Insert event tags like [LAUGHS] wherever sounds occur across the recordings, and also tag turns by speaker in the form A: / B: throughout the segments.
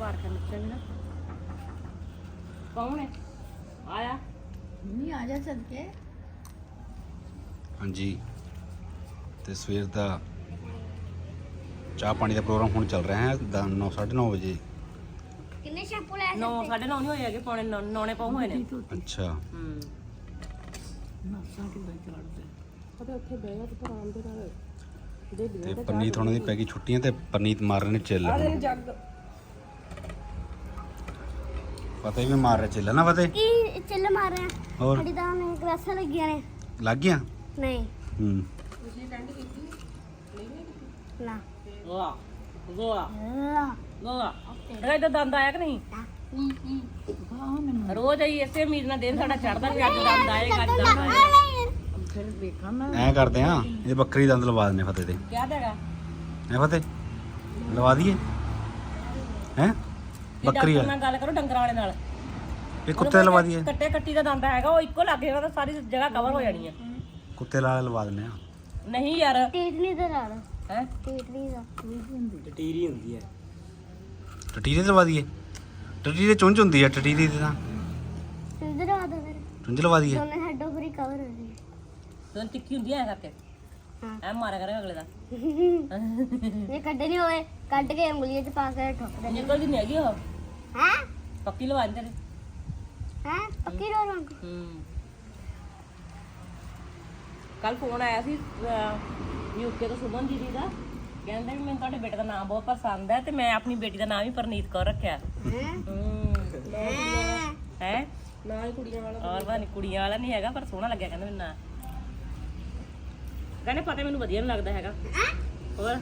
A: ਬਾਹਰ ਕਰ ਨੱਚਾਂਗੇ ਨਾ। ਕੌਣ ਹੈ? ਆਇਆ?
B: ਨਹੀਂ ਆ ਜਾ ਸਦਕੇ
C: ਹਾਂਜੀ। ਤੇ ਸਵੇਰ ਦਾ ਚਾਹ ਪਾਣੀ ਦਾ ਪ੍ਰੋਗਰਾਮ ਹੁਣ ਚੱਲ ਰਿਹਾ ਹੈ 9:30 ਵਜੇ।
D: ਕਿੰਨੇ ਸ਼ੈਂਪੂ ਲੈ
A: 9 9:30 ਨਹੀਂ ਹੋਏ ਹੈਗੇ ਪੌਣੇ 9 ਨੇ ਪਾਉ ਹੋਏ ਨੇ।
C: ਅੱਛਾ।
A: ਹੂੰ।
B: ਨਸਾਂ ਕਿੱਦਾਂ ਚੜਦੇ
A: ਉਹਦੇ ਉੱਥੇ ਬਹਿ ਜਾ ਤੇ ਆਰਾਮ ਦੇ ਨਾਲ। ਦੇ
C: ਤੇ ਪਰਨੀਤ ਉਹਨਾਂ ਦੀ ਪੈ ਗਈ ਛੁੱਟੀਆਂ ਤੇ ਪਰਨੀਤ ਮਾਰ ਰਹੇ ਨੇ ਚਿੱਲ।
A: ਦੇ ਜੱਗ
C: ਫਤਿਹ ਵੀ ਮਾਰ ਰਿਹਾ ਚਿੱਲ ਨਾ ਫਤਿਹ
D: ਕੀ ਚੱਲ ਮਾਰ ਰਿਹਾ?
C: ਹੋਰ?
D: ਸਾਡੀ ਤਾਂ ਨੇ ਗਲਾਸਾਂ ਲੱਗੀਆਂ ਨੇ।
C: ਲੱਗ ਗਿਆ
D: ਨਹੀਂ।
C: ਹੂੰ।
D: ਨਾ।
A: ਵਾਹ ਵਾਹ
D: ਲਾ
A: ਵਾਹ ਇਹਦਾ ਦੰਦ ਆਇਆ ਕਿ ਨਹੀਂ?
B: ਹਾਂ ਮੈਨੂੰ
A: ਰੋਜ਼ ਆਈ ਇਸੇ ਉਮੀਦ ਨਾਲ ਦਿਨ ਸਾਡਾ ਚੜਦਾ ਵੀ ਅੱਜ ਦੰਦ ਆਏਗਾ ਅੱਜ ਦੰਦ ਆਏਗਾ
B: ਫਿਰ ਵੇਖਾਂ ਨਾ
C: ਐਂ ਕਰਦੇ ਆ ਇਹ ਬੱਕਰੀ ਦੰਦ ਲਵਾ ਫਤਿਹ ਦੇ।
A: ਕਿਆ ਦੇਗਾ
C: ਐ ਫਤਿਹ? ਲਵਾ ਦਈਏ। ਹੈ? ਬੱਕਰੀ ਆ।
A: ਨਾਲ ਗੱਲ ਕਰੋ ਡੰਗਰਾਂ ਵਾਲੇ ਨਾਲ।
C: ਇਹ ਕੁੱਤੇ ਲਵਾ ਦਈਏ।
A: ਕੱਟੇ ਕੱਟੀ ਦਾ ਦੰਦ ਹੈਗਾ ਉਹ ਇੱਕੋ ਲੱਗ ਤਾਂ ਸਾਰੀ ਜਗ੍ਹਾ ਕਵਰ ਹੋ ਜਾਣੀ ਹੈ
C: ਕੁੱਤੇ ਵਾਲਾ ਲਵਾ ਦਿੰਦੇ ਆ।
A: ਨਹੀਂ ਯਾਰ।
D: ਟੀਟਨੀ ਦਾ ਲਾ
A: ਹੈ?
D: ਟੀਟਨੀ ਦਾ
C: ਟਟੀਰੇ ਤੇ ਲਵਾ ਦਈਏ। ਟਟੀਰੇ ਚੁੰਝ ਹੁੰਦੀ ਆ ਟਟੀਰੇ ਦੀ ਤਾਂ।
D: ਇਧਰ ਆ ਦੋ ਫਿਰ।
C: ਚੁੰਝ ਲਵਾ ਦਈਏ।
D: ਦੋਨੇ ਹੈਡੋ ਫਰੀ ਕਵਰ ਹੋ ਗਏ
A: ਤੂੰ ਤਿੱਖੀ ਹੁੰਦੀ ਐ ਕਰਕੇ।
D: ਹਾਂ।
A: ਐ ਮਾਰਿਆ ਕਰੇਗਾ ਅਗਲੇ ਦਾ।
D: ਇਹ ਕੱਢੇ ਨਹੀਂ ਹੋਏ ਕੱਢ ਕੇ ਉਂਗਲੀਆਂ 'ਚ ਪਾ ਕੇ ਠੋਕ ਦੇ
A: ਨਿਕਲਦੀ ਨਹੀਂ ਹੈਗੀ ਉਹ।
D: ਹੈ?
A: ਪੱਕੀ ਲਵਾ ਦਿੰਦੇ ਨੇ।
D: ਹੈ ਪੱਕੀ ਰੋ ਰੰਗ
A: ਹੂੰ। ਕੱਲ ਫੋਨ ਆਇਆ ਸੀ ਯੂਕੇ ਤੋਂ ਸੁਮਨ ਦੀਦੀ ਦਾ। ਕਹਿੰਦੇ ਵੀ ਮੈਨੂੰ ਤੁਹਾਡੇ ਬੇਟੇ ਦਾ ਨਾਮ ਬਹੁਤ ਪਸੰਦ ਹੈ ਤੇ ਮੈਂ ਆਪਣੀ ਬੇਟੀ ਦਾ ਨਾਮ ਹੀ ਪਰਨੀਤ ਕੌਰ ਰੱਖਿਆ।
D: ਹੈ?
A: ਹੂੰ। ਹੈ? ਨਾ ਹੀ ਕੁੜੀਆਂ ਵਾਲਾ ਔਰ ਬਾਨੀ ਕੁੜੀਆਂ ਵਾਲਾ ਨਹੀਂ ਹੈਗਾ ਪਰ ਸੋਹਣਾ ਲੱਗਿਆ ਕਹਿੰਦੇ ਮੈਨੂੰ ਨਾਂ ਕਹਿੰਦੇ ਪਤਾ ਮੈਨੂੰ ਵਧੀਆ ਨਹੀਂ ਲੱਗਦਾ ਹੈਗਾ। ਹੋਰ?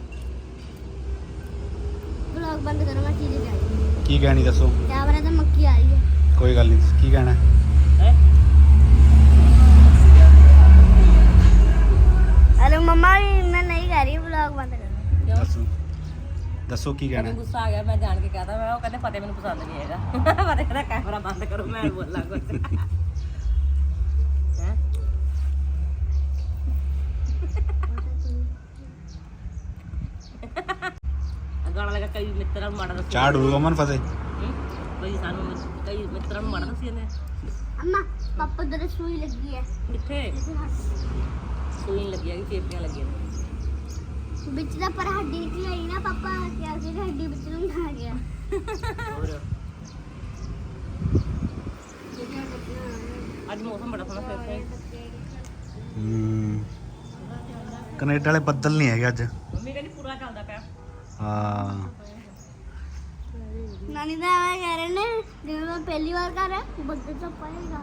D: ਵਲੌਗ ਬੰਦ ਕਰੋ ਮੈਂ ਚੀਜ਼
C: ਕੀ ਕਹਿਣੀ ਦੱਸੋ?
D: ਕੈਮਰੇ ਤੇ ਮੱਕੀ ਆ ਰਹੀ ਹੈ।
C: ਕੋਈ ਗੱਲ ਨਹੀਂ ਕੀ ਕਹਿਣਾ?
A: ਹੈ?
D: ਹਲੋ ਮਮਾ ਮੈਂ ਨਹੀਂ ਕਰ ਰਹੀ ਵਲੌਗ ਬੰਦ ਕਰੋ।
C: ਦੱਸੋ। ਦੱਸੋ ਕੀ ਕਹਿਣਾ?
A: ਮੈਨੂੰ ਗੁੱਸਾ ਆ ਗਿਆ ਮੈਂ ਜਾਣ ਕੇ ਕਹਤਾ ਮੈਂ ਉਹ ਕਹਿੰਦੇ ਫਤਿਹ ਮੈਨੂੰ ਪਸੰਦ ਨਹੀਂ ਹੈਗਾ। ਫਤਿਹ ਕਹਿੰਦਾ ਕੈਮਰਾ ਬੰਦ ਕਰੋ ਮੈਂ ਬੋਲਾਂ ਕੁਝ ਹੈ ਗਾਣਾ ਲਗਾ ਕਈ ਮਿੱਤਰਾਂ ਨੂੰ ਮਾੜਾ ਦੱਸੀ।
C: ਚਾਹ ਡੂਗਾ ਅਮਨ ਫਤਿਹ।
A: ਬਈ ਸਾਨੂੰ ਮਿ- ਕਈ ਮਿੱਤਰਾਂ ਨੂੰ ਮਾੜਾ ਦੱਸੀ ਜਾਂਦੇ
D: ਅੰਮਾ ਪਾਪਾ ਦਰ ਸੂਈ ਲੱਗੀ ਹੈ
A: ਕਿੱਥੇ? ਸੂਈ ਨੀ ਲੱਗੀ ਹੈਗੀ ਚੇਪੀਆਂ ਲੱਗੀਆਂ ਨੇ।
D: ਵਿੱਚ ਦਾ ਪਰ ਹੱਡੀ ਨਿਕਲੀ ਆਈ ਨਾ ਪਾਪਾ ਕਿਹਾ ਸੀ ਕਿ ਹੱਡੀ ਵਿੱਚ ਨੂੰ ਖਾ ਗਿਆ।
A: ਹੋਰ? ਅੱਜ ਮੌਸਮ ਬੜਾ ਸੋਹਣਾ ਫਿਰ ਸੇ
C: ਹੂੰ। ਕੈਨੇਡਾ ਵਾਲੇ ਬੱਦਲ ਨਹੀਂ ਹੈਗੇ ਅੱਜ।
A: ਮੰਮੀ ਕਹਿੰਦੀ ਪੂਰਾ ਚੱਲਦਾ ਪਿਆ।
C: ਹਾਂ।
D: ਨਾਨੀ ਦਾ ਆਇਆ ਕਹਿ ਰਹੇ ਨੇ ਜਿਵੇਂ ਮੈਂ ਪਹਿਲੀ ਵਾਰ ਕਰ ਰਿਹਾ ਬੱਦਲ ਤੋਂ ਪਏਗਾ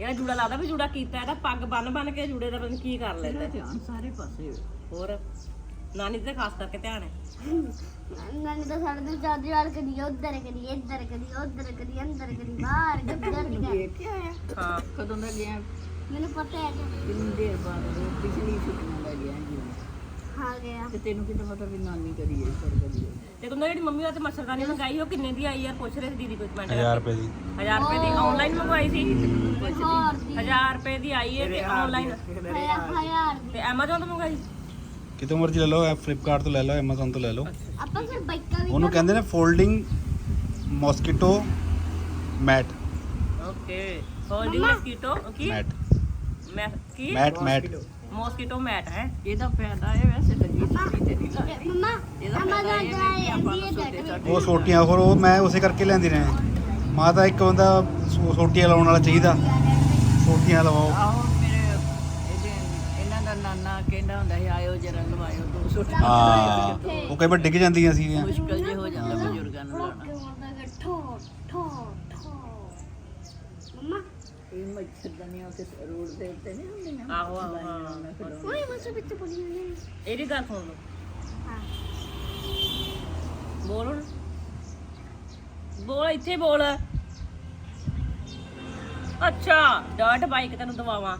A: ਇਹਦਾ ਜੂੜਾ ਲੱਗਦਾ ਵੀ ਜੂੜਾ ਕੀਤਾ ਇਹਦਾ ਪੱਗ ਬੰਨ ਬੰਨ ਕੇ ਜੂੜੇ ਦਾ ਪਤਾ ਨੀ ਕੀ ਕਰ ਲੈਂਦਾ
B: ਧਿਆਨ ਸਾਰੇ ਪਾਸੇ
A: ਹੋਰ? ਨਾਨੀ ਤੇ ਖਾਸ ਕਰਕੇ ਧਿਆਨ ਹੈ?
D: ਨਾਨੀ ਦਾ ਸਾਡੇ ਤੋਂ ਚਾਦੀ ਵਾਲ ਕਦੀ ਉਧਰ ਕਦੀ ਇੱਧਰ ਕਦੀ ਉਧਰ ਕਦੀ ਅੰਦਰ ਕਦੀ ਬਾਹਰ [LAUGHS]
A: ਹਾਂ।
B: ਕਦੋਂ ਦਾ ਗਿਆ?
D: ਮੈਨੂੰ ਪਤਾ ਹੈ ਕਿ
B: ਕਿੰਨੀ ਦੇਰ ਬਾਅਦ ਪਿਛਲੀ ਛੁੱਟੀਆਂ ਦਾ ਗਿਆ ਜੀ।
D: ਹਾਂ ਗਿਆ
B: ਤੇ ਤੈਨੂੰ ਕਿਦਾਂ ਪਤਾ ਵੀ ਨਾਨੀ ਕਰੀ ਹੈ ਪਰ ਕਰੀ ਹੈ?
A: ਤੇ ਕਹਿੰਦਾ ਜਿਹੜੀ ਮੰਮੀ ਵਾਸਤੇ ਮੱਛਰਦਾਨੀ ਮੰਗਾਈ ਉਹ ਕਿੰਨੇ ਦੀ ਆਈ ਯਾਰ ਪੁੱਛ ਰਹੇ ਸੀ ਦੀਦੀ ਕੋਈ ਕਮੈਂਟ
C: 1000 ਰੁਪਏ ਦੀ।
A: 1000 ਰੁਪਏ ਦੀ ਆਨਲਾਈਨ ਮੰਗਵਾਈ ਸੀ?
D: ਹੋਰ ਦੀ।
A: 1000 ਰੁਪਏ ਦੀ ਆਈ ਹੈ ਤੇ ਆਨਲਾਈਨ
D: ਹਜ਼ਾਰ ਹਜ਼ਾਰ ਦੀ।
A: ਤੇ Amazon ਤੋਂ ਮੰਗਾਈ?
C: ਕਿਤੋਂ ਮਰਜ਼ੀ ਲੈ ਲਓ ਐ ਫਲਿੱਪਕਾਰਟ ਤੋਂ ਲੈ ਲਓ Amazon ਤੋਂ ਲੈ ਲਓ।
D: ਆਪਾਂ ਫਿਰ ਬਾਈਕਾਂ ਵੀ
C: ਉਹਨੂੰ ਕਹਿੰਦੇ ਨੇ folding mosquito mat
A: okay holding mosquito ਕੀ?
C: ਮੈਟ
A: ਮੈਂ ਕੀ?
C: ਮੈਟ ਮੈਟ
A: ਮਸਕੀਟੋ ਮੈਟ ਹੈ
B: ਇਹਦਾ ਫਾਇਦਾ ਇਹ ਵੈਸੇ ਲੱਗੀ ਸੀ ਤੇ ਨਹੀਂ ਲੱਗਦੀ।
D: ਮਮਾ
B: ਇਹਦਾ ਫਾਇਦਾ ਇਹ
D: ਦਾ
B: ਹੈ ਕਿ ਆਪਾਂ ਨੂੰ
C: ਉਹ ਸੋਟੀਆਂ ਹੋਰ ਉਹ ਮੈਂ ਉਸੇ ਕਰਕੇ ਲੈਂਦੀ ਰਹੇ ਮਾਂ ਤਾਂ ਇੱਕ ਬੰਦਾ ਸੋਟੀਆਂ ਲਾਉਣ ਵਾਲਾ ਚਾਹੀਦਾ। ਸੋਟੀਆਂ ਲਵਾਓ।
B: ਆਹੋ ਮੇਰੇ ਇਹਦੇ ਇਹਨਾਂ ਦਾ ਨਾਨਾ ਕਹਿੰਦਾ ਹੁੰਦਾ ਸੀ ਆਇਓ ਜਰਾ ਲਵਾਇਓ ਦੋ ਸੌ
C: ਹਾਂ ਉਹ ਕਈ ਵਾਰ ਡਿੱਗ ਜਾਂਦੀਆਂ ਸੀ
B: ਮੁਸ਼ਕਲ ਜੇ ਹੋ ਜਾਂਦਾ ਬਜ਼ੁਰਗਾਂ ਨੂੰ ਲਾਉਣਾ
D: ਕਿ ਹੁੰਦਾ ਕਿ ਠੋ ਠੋ ਠੋ ਮਮਾ
B: ਰੋਡ ਦੇ ਉੱਤੇ ਨਹੀਂ ਹੁੰਦੀਆਂ?
A: ਆਹੋ ਆਹੋ ਹਾਂ।
D: ਕੋਈ ਮਸੂ ਵਿੱਚ ਬੋਲੀ ਹੋਈ ਹੈ
A: ਇਹਦੀ ਗੱਲ ਸੁਣ ਲਓ।
D: ਹਾਂ।
A: ਬੋਲ ਹੁਣ। ਬੋਲ ਇੱਥੇ ਬੋਲ। ਅੱਛਾ ਡਰਟ ਬਾਈਕ ਤੈਨੂੰ ਦਵਾਵਾਂ?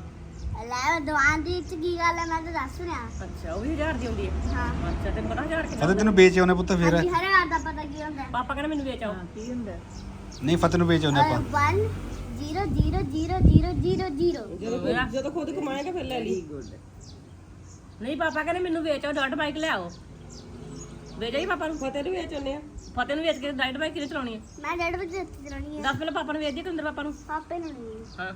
D: ਲੈ ਦੁਕਾਨ ਦੀ ਚ ਕੀ ਗੱਲ ਹੈ? ਮੈਂ ਤਾਂ ਦੱਸ ਰਿਹਾ
A: ਅੱਛਾ ਉਹ ਵੀ 1000 ਦੀ ਹੁੰਦੀ ਹੈ।
D: ਹਾਂ।
A: ਅੱਛਾ ਤੈਨੂੰ ਪਤਾ 1000 ਕਿੰਨਾ
C: ਫਤਿਹ ਤੈਨੂੰ ਵੇਚ ਆਉਨੇ ਪੁੱਤ ਫੇਰ।
D: ਹਾਂਜੀ ਹਰ ਵਾਰ ਦਾ ਪਤਾ ਕੀ ਹੁੰਦਾ
A: ਪਾਪਾ ਕਹਿੰਦੇ ਮੈਨੂੰ ਵੇਚ ਆਓ।
B: ਹਾਂ ਕੀ ਹੁੰਦਾ?
C: ਨਹੀਂ ਫਤਿਹ ਨੂੰ ਵੇਚ ਆਉਨੇ ਆਪਾਂ।
D: 1 0 0 0 0 0 0
A: ਜਦੋਂ ਖੁਦ ਕਮਾਏਗਾ ਫਿਰ ਲੈ ਲਈ।
B: ਗੁੱਡ
A: ਨਹੀਂ ਪਾਪਾ ਕਹਿੰਦੇ ਮੈਨੂੰ ਵੇਚ ਡਰਟ ਬਾਈਕ ਲੈ ਆਓ। ਵੇਚ ਆਈ ਪਾਪਾ ਨੂੰ। ਫਤਿਹ ਨੂੰ ਵੇਚ ਆਉਂਦੇ ਆ। ਫਤਿਹ ਨੂੰ ਵੇਚ ਕੇ ਡਾਈਟ ਬਾਈ ਕਿਹਨੇ ਚਲਾਉਣੀ ਹੈ
D: ਮੈਂ ਡੇਢ ਵਜੇ ਉੱਥੇ ਚਲਾਉਣੀ ਹੈ
A: ਦੱਸ ਪਹਿਲਾਂ ਪਾਪਾ ਨੂੰ ਵੇਚ ਦੀ ਕਿੰਦਰ ਪਾਪਾ ਨੂੰ।
D: ਪਾਪੇ ਨੂੰ ਨਹੀਂ।
A: ਹਾਂ।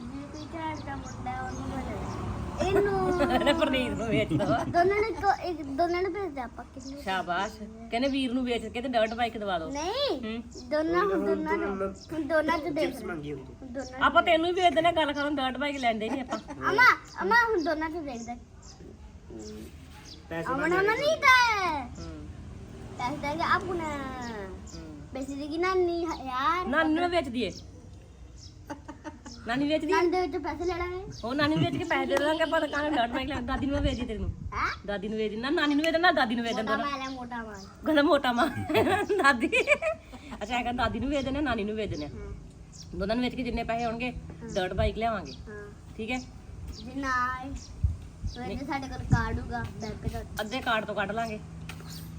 D: ਜੇ ਕੋਈ ਝਾੜ ਦਾ ਮੁੰਡਾ ਹੈ, ਉਹਨੂੰ ਬੋਲੇ ਇਹਨੂੰ।
A: ਪਰਨੀਤ ਨੂੰ ਵੇਚ ਦਵਾ
D: ਦੋਨਾਂ ਨੇ ਕੋ- ਇੱਕ ਦੋਨਾਂ ਨੂੰ ਭੇਜ ਦੇ ਆਪਾਂ ਕਿੰਨੇ
A: ਸ਼ਾਬਾਸ਼। ਕਹਿੰਦੇ ਵੀਰ ਨੂੰ ਵੇਚ ਕੇ ਤੇ ਡਰਟ ਬਾਈਕ ਦਵਾ ਦਿਓ
D: ਨਹੀਂ ਦੋਨਾਂ ਹੁਣ ਦੋਨਾਂ ਨੂੰ। ਹੁਣ ਦੋਨਾਂ ਨੂੰ ਦੇ ਦੇ। ਮੰਗੀ ਹੁੰਦੀ ਹੁਣ ਦੋਨਾਂ
A: ਆਪਾਂ ਤੈਨੂੰ ਹੀ ਵੇਚ ਦੇਣਾ ਗੱਲ ਕਰਨ ਡਰਟ ਬਾਈਕ ਲੈਂਦੇ ਨਹੀਂ ਆਪਾਂ।
D: ਅਮਾ ਅਮਾ ਹੁਣ ਦੋਨਾਂ ਨੂੰ ਦੇ ਦੇ। ਪੈਸੇ ਅਮਣਾ ਨਹੀਂ ਤੇ
A: ਹਮ,
D: ਪੈਸੇ ਦੇ ਆਪਣਾ। ਹਮ। ਬੇਸੀ ਦੀ ਨਾਨੀ ਯਾਰ।
A: ਨਾਨੀ ਨੂੰ ਵੇਚ ਦਈਏ। ਨਾਨੀ ਵੇਚ ਦੀ?
D: ਨਾਨੀ ਦੇ ਵਿੱਚ ਪੈਸੇ ਲੈ ਲਾਂਗੇ।
A: ਉਹ ਨਾਨੀ ਨੂੰ ਵੇਚ ਕੇ ਪੈਸੇ ਦੇ ਦਾਂਗੇ ਪਰ ਕਾਹਨੂੰ ਡਾਈਟ ਬਾਈਕ ਲੈ ਦਾਦੀ ਨੂੰ ਵੇਚ ਦੀ ਤੈਨੂੰ।
D: ਹਾਂ?
A: ਦਾਦੀ ਨੂੰ ਵੇਚ ਦੀ ਨਾ ਨਾਨੀ ਨੂੰ ਵੇਚ ਦੇਣਾ ਦਾਦੀ ਨੂੰ ਵੇਚ
D: ਮੋਟਾ
A: ਦੇਣਾ
D: ਮਾਲ ਹੈ ਮੋਟਾ ਮਾਲ।
A: ਕਹਿੰਦਾ ਮੋਟਾ ਮਾਂ ਦਾਦੀ। ਅੱਛਾ ਹੈਗਾ ਦਾਦੀ ਨੂੰ ਵੇਚ ਦੇਣੇ ਨਾਨੀ ਨੂੰ ਵੇਚ ਦੇਣੇ
D: ਹਾਂ।
A: ਦੋਨਾਂ ਨੂੰ ਵੇਚ ਕੇ ਜਿੰਨੇ ਪੈਸੇ ਹੋਣਗੇ ਡਾਈਟ ਬਾਈਕ ਲਿਆਵਾਂਗੇ।
D: ਹਾਂ।
A: ਠੀਕ ਹੈ?
D: ਜੇ ਨਾ ਆਏ। ਸਾਡੇ ਕੋਲ ਕਾਰਡ ਹੋਗਾ ਬੈਂਕ ਦਾ
A: ਅੱਧੇ ਕਾਰਡ ਤੋਂ ਕੱਢ ਲਾਂਗੇ।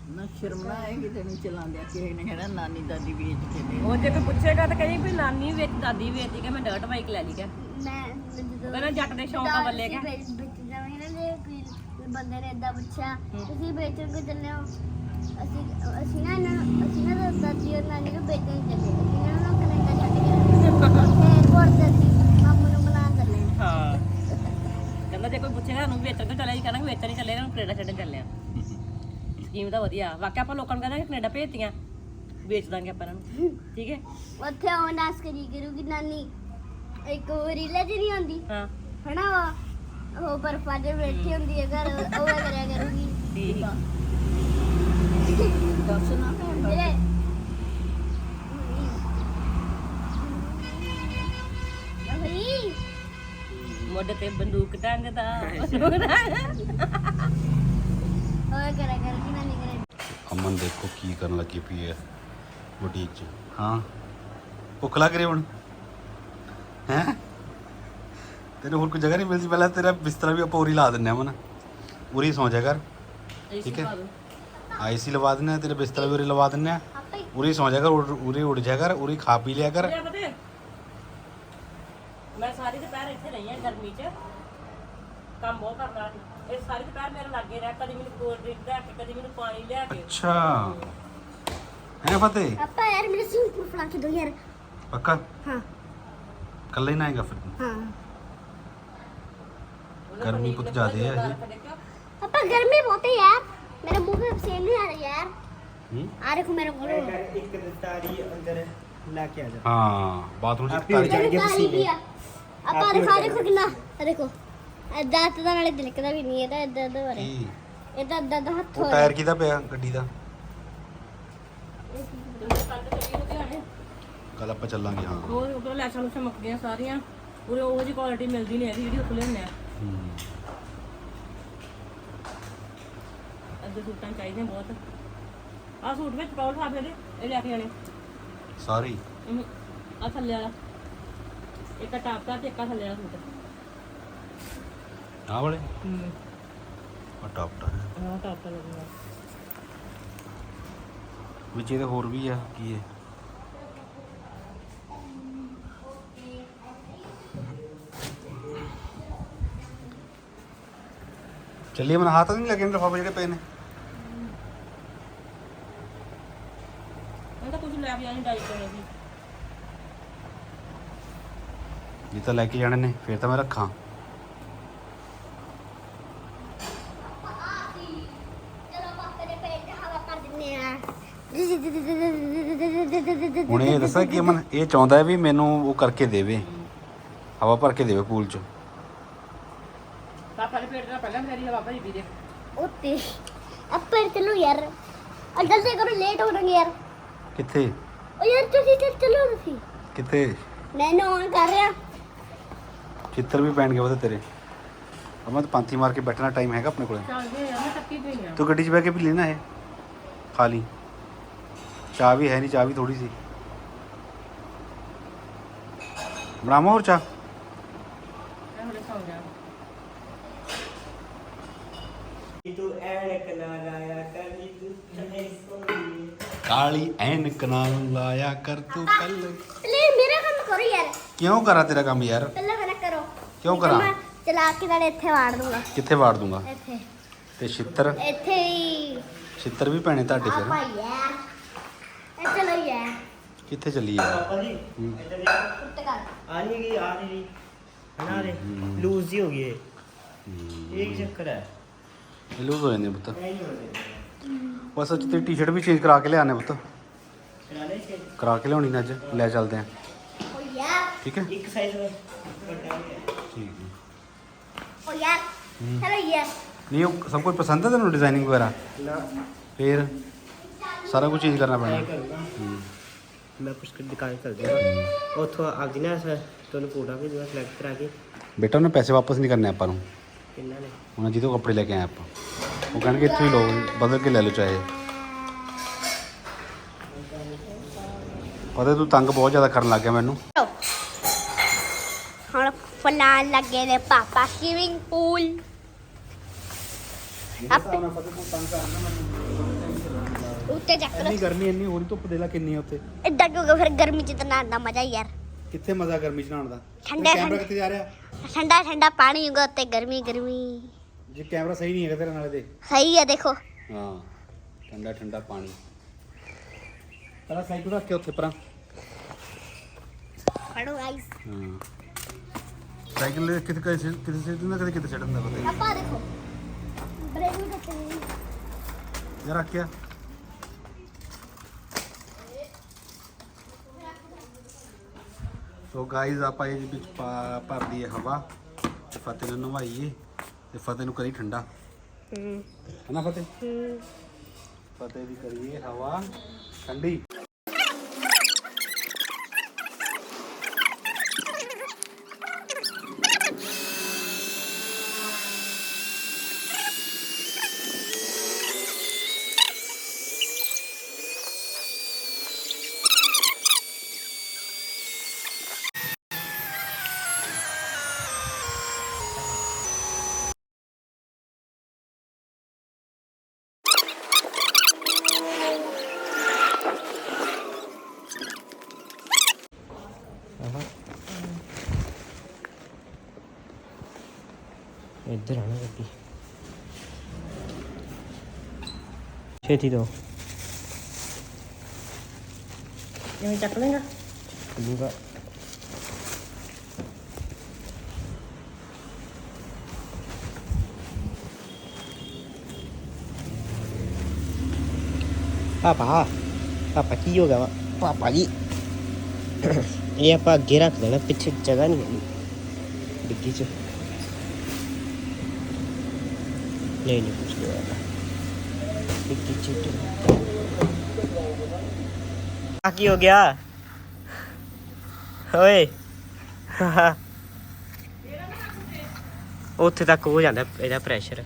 B: ਨਾ ਸ਼ਰਮ ਨਾ ਆਏਗੀ ਤੈਨੂੰ ਚਲਾਉਂਦਿਆ ਕਿਸੇ ਨੇ ਕਹਿਣਾ ਨਾਨੀ ਦਾਦੀ ਵੇਚ ਕੇ ਦੇ
A: ਉਹ ਜੇ ਕੋਈ ਪੁੱਛੇਗਾ ਤਾਂ ਕਹੀ ਵੀ ਨਾਨੀ ਵੇਚ ਦਾਦੀ ਵੇਚਦੀ ਕਿ ਮੈਂ ਡਾਈਟ ਬਾਈਕ ਲੈ ਲਈ ਕਿ
D: ਮੈਂ ਜਦੋਂ
A: ਕਹਿੰਦਾ ਜੱਟ ਦੇ ਸ਼ੌਂਕ ਆ ਬੱਲੇ ਕਿ
D: ਵੇਚ ਜਾਵਾਂਗੇ ਨਾ ਜੇ ਕੋਈ ਕੋਈ ਬੰਦੇ ਨੇ ਇਦਾਂ ਪੁੱਛਿਆ ਤੁਸੀਂ ਵੇਚਣ ਕੋ ਚੱਲੇ ਹੋ? ਅਸੀਂ ਅਸੀਂ ਨਾ ਇਹਨਾਂ ਨੂੰ ਅਸੀਂ ਨਾ ਦਾਦੀ ਔਰ ਨਾਨੀ ਨੂੰ ਵੇਚਣ ਚੱਲੇ। ਅਸੀਂ ਨਾ ਉਹਨਾਂ ਨੂੰ ਕੈਨੇਡਾ ਛੱਡ ਕੇ ਤੇ ਕੋਰ ਦਾਦੀ ਮਾਮੂ ਨੂੰ ਬਣਾ ਚੱਲੇ।
A: ਹਾਂ। ਕਹਿੰਦਾ ਜੇ ਕੋਈ ਪੁੱਛੇਗਾ ਤੁਹਾਨੂੰ ਵੇਚਣ ਤੋਂ ਚੱਲਿਆ ਜੀ ਕਹਿੰਦਾ ਵੇਚਣ ਨਹੀਂ ਚੱਲੇ ਇਹਨਾਂ ਨੂੰ ਕੈਨੇਡਾ ਛੱਡਣ ਚੱਲੇ ਆ। ਸਕੀਮ ਤਾਂ ਵਧੀਆ। ਵਾਕਿਆ ਆਪਾਂ ਲੋਕਾਂ ਨੂੰ ਕਹਿੰਦਾ ਕਿ ਕੈਨੇਡਾ ਭੇਜਤੀਆਂ। ਵੇਚ ਦਾਂਗੇ ਆਪਾਂ ਇਹਨਾਂ ਨੂੰ। ਠੀਕ ਹੈ?
D: ਉੱਥੇ ਉਹ ਨਾਸ ਕਰੀ ਕਰੂਗੀ ਨਾਨੀ। ਇੱਕ ਉਹ ਰੀਲੇ ਚ ਨਹੀਂ ਆਉਂਦੀ?
A: ਹਾਂ।
D: ਹਨਾ ਉਹ? ਉਹ ਬਰਫਾਂ 'ਚ ਬੈਠੀ ਹੁੰਦੀ ਹੈ ਘਰ ਉਹ ਕਰਿਆ ਕਰੂਗੀ।
A: ਠੀਕ।
B: ਦੱਸ ਨਾ।
D: ਮੇਰੇ ਲਹਰੀ
A: ਮੋਢੇ ਤੇ ਬੰਦੂਕ ਟੰਗਦਾ।
D: ਕਰਿਆ ਕਰੇ
C: ਅਮਨ ਦੇਖੋ ਕੀ ਕਰਨ ਲੱਗੀ ਪਈ ਹੈ ਬੁਟੀਕ 'ਚ। ਹਾਂ? ਭੁੱਖ ਲੱਗ ਰਹੀ ਹੁਣ? ਹੈ? ਤੈਨੂੰ ਹੋਰ ਕੋਈ ਜਗ੍ਹਾ ਨਹੀਂ ਮਿਲਦੀ? ਪਹਿਲਾਂ ਤੇਰਾ ਬਿਸਤਰਾ ਵੀ ਆਪਾਂ ਉਰੀ ਲਾ ਦਿੰਨੇ ਆ ਅਮਨ। ਉਰੀ ਸੌਂ ਜਾ ਕਰ। ਠੀਕ ਹੈ? ਆਈਸੀ ਲਵਾ ਦਿੰਨੇ ਆ ਤੇਰੇ ਬਿਸਤਰਾ ਵੀ ਉਰੀ ਲਵਾ ਦਿੰਨੇ ਆ ਉਰੀ ਸੌਂ ਜਾ ਕਰ ਉਰ- ਉੱਡ ਜਾ ਕਰ ਉਰੀ ਖਾ ਪੀ ਲਿਆ ਕਰ।
A: ਮੈਂ ਸਾਰੀ ਦੁਪਹਿਰ ਇੱਥੇ ਰਹੀ ਹਾਂ ਗਰਮੀ 'ਚ। ਕੰਮ ਬਹੁਤ ਕਰਦਾ ਸੀ ਇਹ ਸਾਰੀ ਦੁਪਹਿਰ ਮੇਰੇ ਲਾਗੇ ਰਿਹਾ ਕਦੀ ਮੈਨੂੰ ਕੋਲਡ ਡਰਿੰਕ ਲਿਆ ਕੇ ਕਦੀ ਮੈਨੂੰ ਪਾਣੀ ਲਿਆ ਕੇ
C: ਅੱਛਾ ਹੈ ਫਤਿਹ
D: ਆਪਾ ਯਾਰ ਮੇਰੇ ਸੂਟ ਨੂੰ ਫੜਾ ਕੇ ਦੋ ਯਾਰ
C: ਪੱਕਾ
D: ਹਾਂ
C: ਕੱਲਾ ਹੀ ਨਾ ਆਏਗਾ ਫਿਰ
D: ਹਾਂ
A: ਉਹਨੇ
C: ਗਰਮੀ
A: ਪਨੀਰ
C: ਕੁਝ
A: ਦੇ
C: ਜ਼ਿਆਦੇ ਹੈ
A: ਨਾਲ
C: ਇਹ।
A: ਰੱਖ ਦੇਖਿਓ।
D: ਆਪਾ गर्मी बहुत है यार मेरे मुंह में पसीने नहीं आ रहे यार
C: ਹੂੰ?
D: आ देखो मेरे मुंह में
E: ਇੱਕ ਤਾਰੀ ਅੰਦਰ ਲਾ ਕੇ ਆ ਜਾ
C: ਹਾਂ ਬਾਥਰੂਮ 'ਚ
E: ਆਪੇ
C: ਤਾਰੀ
E: ਜਾਏਗੀ
D: मेरे तारी
E: पसीने।
D: भी है आपा दिखा देखो कितना देखो दांत ਦਾ ਨਾਲੇ ਦਿਲਕਦਾ ਵੀ ਨਹੀਂ ਇਹਦਾ ਇਦਾਂ ਇਦਾਂ ਵਰੇ
C: ਕੀ?
D: ਇਹਦਾ ਇਦਾਂ ਦਾ ਹੱਥ
C: ਉਹ ਟਾਇਰ ਕਿਹਦਾ ਪਿਆ ਗੱਡੀ ਦਾ?
A: ਤੇ।
C: ਕੱਲ ਆਪਾਂ ਚੱਲਾਂਗੇ ਹਾਂ।
A: ਉਹ ਉਧਰ ਲੈਸ਼ਾਂ ਲੂਸ਼ਾਂ ਮੁੱਕ ਗਈਆਂ ਸਾਰੀਆਂ। ਉਰੇ ਉਹੋ ਜਿਹੀ ਕੁਆਲਿਟੀ ਮਿਲਦੀ ਨਹੀਂ ਹੈਗੀ ਜਿਹੜੀ ਉੱਥੇ ਲੈਣੇ ਆ।
C: ਹੂੰ।
A: ਅੱਧੇ ਸੂਟਾਂ ਚਾਹੀਦੇ ਬਹੁਤ। ਆਹ ਸੂਟ ਵਿੱਚ ਪਾਉਲ ਸਾਹਿਬ ਇਹਦੇ ਇਹ ਲੈ ਕੇ ਆਣੇ
C: ਸਾਰੀ
A: ਆ ਥੱਲੇ ਵਾਲਾ। ਇੱਕ ਆ ਟਾਪ ਦਾ ਤੇ ਇੱਕ ਆ ਥੱਲੇ ਵਾਲਾ ਸੂਟ।
C: ਆਹ ਵਾਲੇ?
A: ਹੂੰ।
C: ਆ ਟਾਪ ਟਾ
A: ਹਾਂ ਟਾਪ ਦਾ ਲੱਗੂਗਾ
C: ਵਿੱਚ ਇਹਦੇ ਹੋਰ ਵੀ ਆ ਕੀ ਹੈ ਚੱਲੀਏ ਮਨ ਹੱਥ ਨਹੀਂ ਲੱਗੇ ਲਫਾਫੇ ਜਿਹੜੇ ਪਏ ਨੇ।
A: ਮੈਂ ਤਾਂ ਕੁਝ ਲੈ ਕੇ ਆਣੀ ਡਾਈ ਕਰਨੀ ਸੀ
C: ਜੇ ਤਾਂ ਲੈ ਕੇ ਜਾਣੇ ਨੇ ਫਿਰ ਤਾਂ ਮੈਂ ਰੱਖਾਂ
D: ਚਲੋ ਪਾਪੇ ਦੇ ਪੇਟ ਹਵਾ ਕਰ ਦਿੰਨੇ ਆ
C: ਦੱਸਾਂ ਕਿ ਅਮਨ ਇਹ ਚਾਹੁੰਦਾ ਹੈ ਵੀ ਮੈਨੂੰ ਉਹ ਕਰਕੇ ਦੇਵੇ। ਹਵਾ ਭਰ ਕੇ ਦੇਵੇ ਪੂਲ 'ਚ।
A: ਪਾਪਾ ਦੇ ਪੇਟ ਦਾ ਪਹਿਲਾਂ ਮੇਰੀ ਹਵਾ ਭਰੀ ਪੀ ਦੇ
D: ਉੱਤੇ ਅੱਪਰ ਚਲੋ ਯਾਰ ਆ ਜਲਦੀ ਕਰੋ ਲੇਟ ਹੋ ਰਹੇ ਯਾਰ।
C: ਕਿੱਥੇ?
D: ਉਹ ਯਾਰ ਤੁਸੀਂ ਚੱਲ ਚਲੋ ਤੁਸੀਂ।
C: ਕਿੱਥੇ?
D: ਮੈਂ ਨਾ ਔਨ ਕਰ ਰਿਹਾ।
C: ਚਿੱਤਰ ਵੀ ਪੈਣਗੇ ਉਹਦੇ ਤੇਰੇ। ਅਮਨ ਤਾਂ ਪਾਂਤੀ ਮਾਰ ਕੇ ਬੈਠਣਾ ਟਾਈਮ ਹੈਗਾ ਆਪਣੇ ਕੋਲੇ।
A: ਚੱਲ ਗਏ ਯਾਰ ਮੈਂ ਟੱਕੀ ਪਈ ਆ।
C: ਤੂੰ ਗੱਡੀ 'ਚ ਬਹਿ ਕੇ ਵੀ ਲੈਣਾ ਹੈ ਖਾ ਲਈ। ਚਾਹ ਵੀ ਹੈ ਨਹੀਂ ਚਾਹ ਵੀ ਥੋੜੀ ਸੀ। ਬਣਾਵਾਂ ਹੋਰ ਚਾਹ
E: ਤੂੰ ਐਨਕ ਨਾ ਲਾਇਆ ਤੂੰ
C: ਕਾਲੀ ਐਨਕ ਨਾਲ ਲਾਇਆ ਕਰ ਤੂੰ ਕੱਲ।
D: ਪਲੀਜ਼ ਮੇਰਾ ਕੰਮ ਕਰੋ ਯਾਰ।
C: ਕਿਉਂ ਕਰਾਂ ਤੇਰਾ ਕੰਮ ਯਾਰ?
D: ਪਹਿਲਾਂ ਮੇਰਾ ਕਰੋ।
C: ਕਿਉਂ ਕਰਾਂ?
D: ਮੈਂ ਚਲਾ ਕੇ ਨਾਲੇ ਇੱਥੇ ਵਾੜ ਦੂੰਗਾ।
C: ਕਿੱਥੇ ਵਾੜ ਦੂੰਗਾ?
D: ਇੱਥੇ।
C: ਤੇ ਛਿੱਤਰ?
D: ਇੱਥੇ ਹੀ।
C: ਛਿੱਤਰ ਵੀ ਪੈਣੇ ਤੁਹਾਡੇ ਫਿਰ।
D: ਯਾਰ ਇਹ ਚਲੋ ਯਾਰ।
C: ਕਿੱਥੇ ਚੱਲੀ ਆ?
E: ਪਾਪਾ ਜੀ
C: ਹੂੰ।
E: ਇੱਧਰ ਦੇਖੋ।
D: ਕੁੱਤੇ ਕਰ।
E: ਆ ਨਹੀਂ ਗਈ ਆ ਨਹੀਂ ਗਈ। ਹਨਾ ਰੇ? ਲੂਜ਼ ਜੀ ਹੋ ਗਈ ਇਹ। ਇਹ ਕੀ ਚੱਕਰ ਹੈ।
C: ਇਹ ਲੂਜ਼ ਹੋ ਜਾਂਦੇ ਪੁੱਤ। ਬਸ ਅੱਜ ਤੇ ਟੀ-ਸ਼ਰਟ ਵੀ ਚੇਂਜ ਕਰਾ ਕੇ ਲਿਆਣੇ ਪੁੱਤ।
E: ਚਲਾ ਲੈ ਛੇ
C: ਕਰਾ ਕੇ ਲਿਆਉਣੀ ਨਾ ਅੱਜ। ਲੈ ਚੱਲਦੇ ਆਂ।
D: ਓ ਯਾਰ।
C: ਠੀਕ ਹੈ?
E: ਇੱਕ ਸਾਈਜ਼ ਵੱਡਾ ਹੈ
C: ਠੀਕ ਹੈ।
D: ਓ ਯਾਰ। ਚਲੋ ਯਾਰ
C: ਨਹੀਂ ਉਹ ਸਭ ਕੁਝ ਪਸੰਦ ਹੈ ਤੈਨੂੰ ਡਿਜ਼ਾਈਨਿੰਗ ਵਗੈਰਾ?
E: ਨਾ।
C: ਫਿਰ ਸਾਰਾ ਕੁਝ ਚੇਂਜ ਕਰਨਾ ਪੈਣਾ।
E: ਕਰੂੰਗਾ।
C: ਹੂੰ।
E: ਮੈਂ ਕੁਛ ਕੁ ਦੁਕਾਨ ਕਰ ਦਿਆਂ ਉੱਥੋਂ ਆ ਗਈ ਨਾ ਸਰ ਤੁਹਾਨੂੰ ਫੋਟੋ ਵੀ ਦੂਆ ਸਿਲੈਕਟ ਕਰਾ ਕੇ।
C: ਬੇਟਾ ਉਹਨੇ ਪੈਸੇ ਵਾਪਸ ਨਹੀਂ ਕਰਨੇ ਆਪਾਂ ਨੂੰ।
E: ਕਿੰਨਾ ਨੇ?
C: ਉਹਨਾਂ ਜਿਹਦੇ ਕੋਲ ਕੱਪੜੇ ਲੈ ਕੇ ਆਏ ਆਪਾਂ। ਉਹ ਕਹਿਣਗੇ ਇੱਥੋਂ ਹੀ ਲਓ ਬਦਲ ਕੇ ਲੈ ਲਓ ਚਾਹੇ। ਪਤਾ ਤੂੰ ਤੰਗ ਬਹੁਤ ਜ਼ਿਆਦਾ ਕਰਨ ਲੱਗ ਗਿਆ ਮੈਨੂੰ।
D: ਹੁਣ ਫਲਾਣ ਲੱਗੇ ਨੇ ਪਾਪਾ ਸਵਿਮਿੰਗ ਪੂਲ ਆਪੇ ਉੱਤੇ ਚੱਕ ਲੋ
C: ਇੰਨੀ ਗਰਮੀ ਇੰਨੀ ਹੋ ਰਹੀ ਧੁੱਪ ਦੇ ਲਾ ਕਿੰਨੀ ਆ ਉੱਥੇ
D: ਇੱਦਾਂ ਕਿਉਂਕਿ ਫਿਰ ਗਰਮੀ ਚ ਤਾਂ ਨਹਾਉਣ ਦਾ ਮਜ਼ਾ ਹੀ ਯਾਰ।
C: ਕਿੱਥੇ ਮਜ਼ਾ ਗਰਮੀ ਚ ਨਹਾਉਣ ਦਾ?
D: ਠੰਡੇ-
C: ਕੈਮਰਾ
D: ਠੰਡੇ।
C: ਕਿੱਥੇ ਜਾ ਰਿਹਾ?
D: ਠੰਡਾ ਠੰਡਾ ਪਾਣੀ ਹੋਗਾ ਉੱਤੇ ਗਰਮੀ ਗਰਮੀ।
C: ਜੇ ਕੈਮਰਾ ਸਹੀ ਨਹੀਂ ਹੈਗਾ ਤੇਰੇ ਨਾਲ ਦੇ
D: ਸਹੀ ਹੈ ਦੇਖੋ।
C: ਹਾਂ ਠੰਡਾ ਠੰਡਾ ਪਾਣੀ। ਪਹਿਲਾਂ ਸਾਈਕਲ ਰੱਖ ਕੇ ਉੱਥੇ ਪਰਾਂ।
D: ਫੜੋ ਗਾਈਸ
C: ਹਾਂ। ਸਾਈਕਲ ਕਿਤੇ ਕਿਤੇ ਸਿ- ਕਿਤੇ ਸਿੱਟ ਦਿੰਦਾ ਕਦੇ ਕਿਤੇ ਛੱਡ ਦਿੰਦਾ ਪਤਾ
D: ਪਾਪਾ ਦੇਖੋ। ਬ੍ਰੇਕ ਵੀ ਕੱਟੇ
C: ਨਹੀਂ। ਯਾਰ ਰੱਖਿਆ ਸੋ ਗਾਈਜ਼ ਆਪਾਂ ਇਹ ਵਿੱਚ ਪਾ- ਭਰਦੀ ਹੈ ਹਵਾ ਤੇ ਫਤਿਹ ਨੂੰ ਨਵਾਈਏ ਤੇ ਫਤਿਹ ਨੂੰ ਕਰੀ ਠੰਡਾ। ਹੂੰ। ਹਨਾ ਫਤਿਹ? ਹੂੰ। ਫਤਿਹ ਦੀ ਕਰੀਏ ਹਵਾ ਠੰਡੀ।
E: ਇੱਧਰ ਆਣਾ ਗੱਡੀ ਛੇਤੀ ਦੋ
A: ਜਿਵੇਂ ਚੱਕ ਲੇਗਾ
E: ਲੂਗਾ ਪਾਪਾ ਪਾਪਾ ਕੀ ਹੋ ਗਿਆ ਵਾ ਪਾਪਾ ਜੀ ਇਹ ਆਪਾਂ ਅੱਗੇ ਰੱਖ ਦੇਣਾ ਪਿੱਛੇ ਜਗ੍ਹਾ ਨਹੀਂ ਹੈਗੀ ਡਿੱਗੀ ਚ ਨਹੀਂ ਨਹੀਂ ਕੁਝ ਨਹੀਂ ਹੋਇਆ। ਡਿੱਗੀ ਚ ਆ ਓਏ। ਉੱਥੇ ਤੱਕ ਹੋ ਜਾਂਦਾ ਇਹਦਾ ਪ੍ਰੈਸ਼ਰ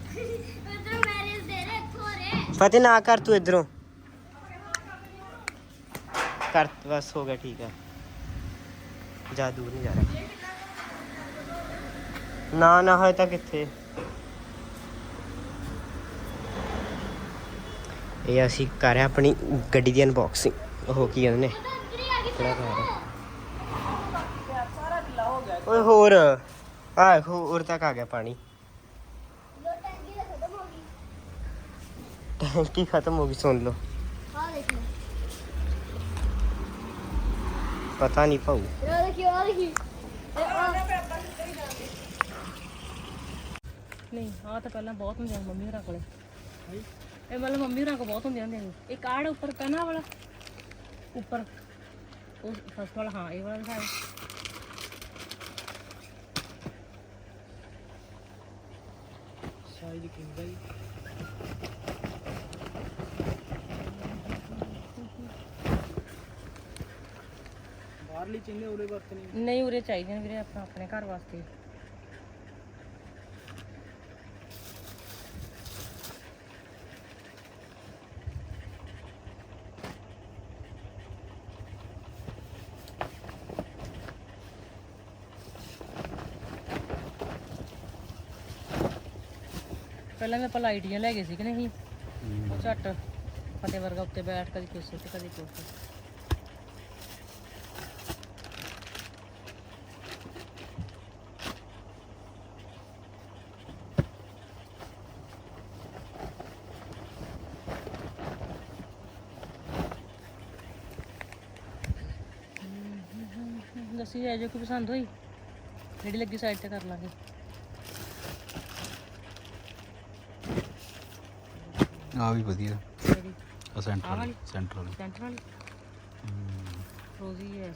E: ਫਤਿਹ ਨਾ ਕਰ ਤੂੰ ਇਧਰੋਂ। ਕਰ, ਬਸ ਹੋ ਗਿਆ ਠੀਕ ਆ। ਜਾ ਦੂਰ ਨਹੀਂ ਜਾ ਰਿਹਾ। ਨਾ ਨਾ ਹੋਏ ਤਾਂ ਕਿੱਥੇ ਇਹ ਅਸੀਂ ਕਰ ਰਹੇ ਆਪਣੀ ਗੱਡੀ ਦੀ ਅਨਬਾਕਸਿੰਗ ਉਹ ਕੀ ਕਹਿੰਦੇ ਨੇ? ਕਿਹੜਾ ਕਰ ਓਏ ਹੋਰ। ਆ ਹੋਰ ਤੱਕ ਆ ਗਿਆ ਪਾਣੀ।
D: ਟੈਂਕੀ ਖਤਮ ਹੋ ਗਈ,
E: ਸੁਣ ਲਓ। ਪਤਾ ਨਹੀਂ ਭਾਊ।
D: ਇਹ ਆ
A: ਤਾਂ ਪਹਿਲਾਂ ਬਹੁਤ ਹੁੰਦੀਆਂ ਮੰਮੀ ਹੋਰਾਂ ਕੋਲੇ। ਇਹ ਮਤਲਬ ਮੰਮੀ ਹੋਰਾਂ ਕੋਲ ਬਹੁਤ ਹੁੰਦੀਆਂ ਹੁੰਦੀਆਂ ਸੀ ਇੱਕ ਆੜ ਉੱਪਰ ਪੈਨਾ ਵਾਲਾ ਉੱਪਰ। ਉਹ ਫਸਟ ਵਾਲਾ ਹਾਂ ਇਹ ਵਾਲਾ ਦਿਖਾਓ
E: ਸਾਈਜ਼ ਕਿੰਦਾ ਹੀ ਬਾਹਰਲੀ ਉਹਦੇ ਵਕਤ ਨਹੀਂ
A: ਨਹੀਂ ਉਰੇ ਚਾਹੀਦੇ ਨੇ ਵੀਰੇ ਆਪਾਂ ਆਪਣੇ ਘਰ ਵਾਸਤੇ। ਪਹਿਲਾਂ ਵੀ ਆਪਾਂ ਲਾਈਟੀਆਂ ਲੈ ਗਏ ਸੀ ਕਿ ਨਹੀਂ? ਉਹ ਝੱਟ ਫਤੇ ਵਰਗਾ ਉੱਤੇ ਬੈਠ ਕੇ ਕੁਛ ਤੇ ਕਦੀ ਕੁਛ। ਦੱਸੀ ਜਾਇਓ ਕੋਈ ਪਸੰਦ ਹੋਈ। ਜਿਹੜੀ ਲੱਗੀ ਸਾਈਡ ਤੇ ਕਰ ਲਾਂਗੇ।
C: ਆ ਵੀ ਵਧੀਆ। ਆ ਸੈਂਟਰ
A: ਆਹ
C: ਵਾਲੀ?
A: ਵਾਲੀ?
C: ਸੈਂਟਰ ਵਾਲੀ
A: ਸੈਂਟਰ ਵਾਲੀ ਰੋਜ਼ੀ ਹੈ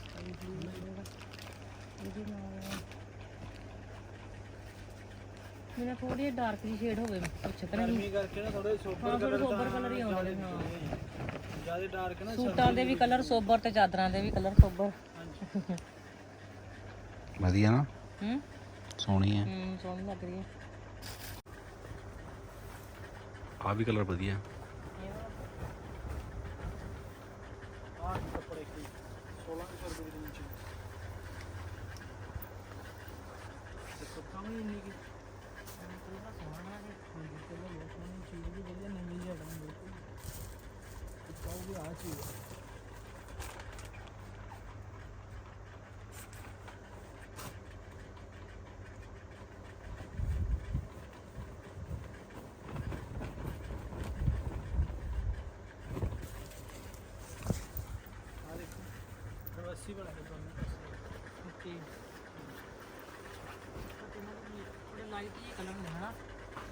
A: ਇਹਦੇ ਨਾਲ ਮੇਰਾ ਥੋੜੀ ਡਾਰਕ ਜੀ ਸ਼ੇਡ ਹੋਵੇ ਅੱਛਾ ਪਰ
F: ਗਰਮੀ ਕਰਕੇ ਨਾ ਥੋੜੇ
A: ਹਾਂ
F: ਸੋਬਰ
A: ਥੋੜੇ ਸੋਬਰ ਕਲਰ ਹੀ ਆਉਂਦੇ ਨੇ ਹਾਂ।
F: ਜ਼ਿਆਦਾ ਡਾਰਕ ਨਾ
A: ਸੂਟਾਂ ਦੇ ਵੀ ਕਲਰ ਸੋਬਰ ਤੇ ਚਾਦਰਾਂ ਦੇ ਵੀ ਕਲਰ ਸੋਬਰ
C: ਵਧੀਆ ਨਾ?
A: ਹੂੰ।
C: ਸੋਹਣੀ ਹੈ।
A: ਹੂੰ ਸੋਹਣੀ ਲੱਗ ਰਹੀ ਹੈ।
C: ਆ ਵੀ ਕਲਰ ਵਧੀਆ
F: ਆਹ ਕੱਪੜੇ ਕੀ 1600 ਰੁਪਏ ਦੇ ਨੀਚੇ ਤੇ ਸੁੱਕਾ ਵੀ ਇੰਨੀ ਕੀ ਚੀਜ਼ ਵੀ ਵਧੀਆ ਨਹੀਂ ਮਿਲੀ ਹੈ ਬਿਲਕੁਲ ਸੁੱਕਾ ਵੀ ਆ ਚੀਜ਼ ਹੈ। ਆ ਦੇਖੋ ਪ੍ਰਵਾਸੀ ਬਣਾ ਕੇ ਦੋਨੋਂ ਪਾਸੇ
A: ਓਕੇ ਥੋੜੇ ਲਾਈਟ ਜਿਹੇ ਕਲਰ ਨੇ ਹਨਾ?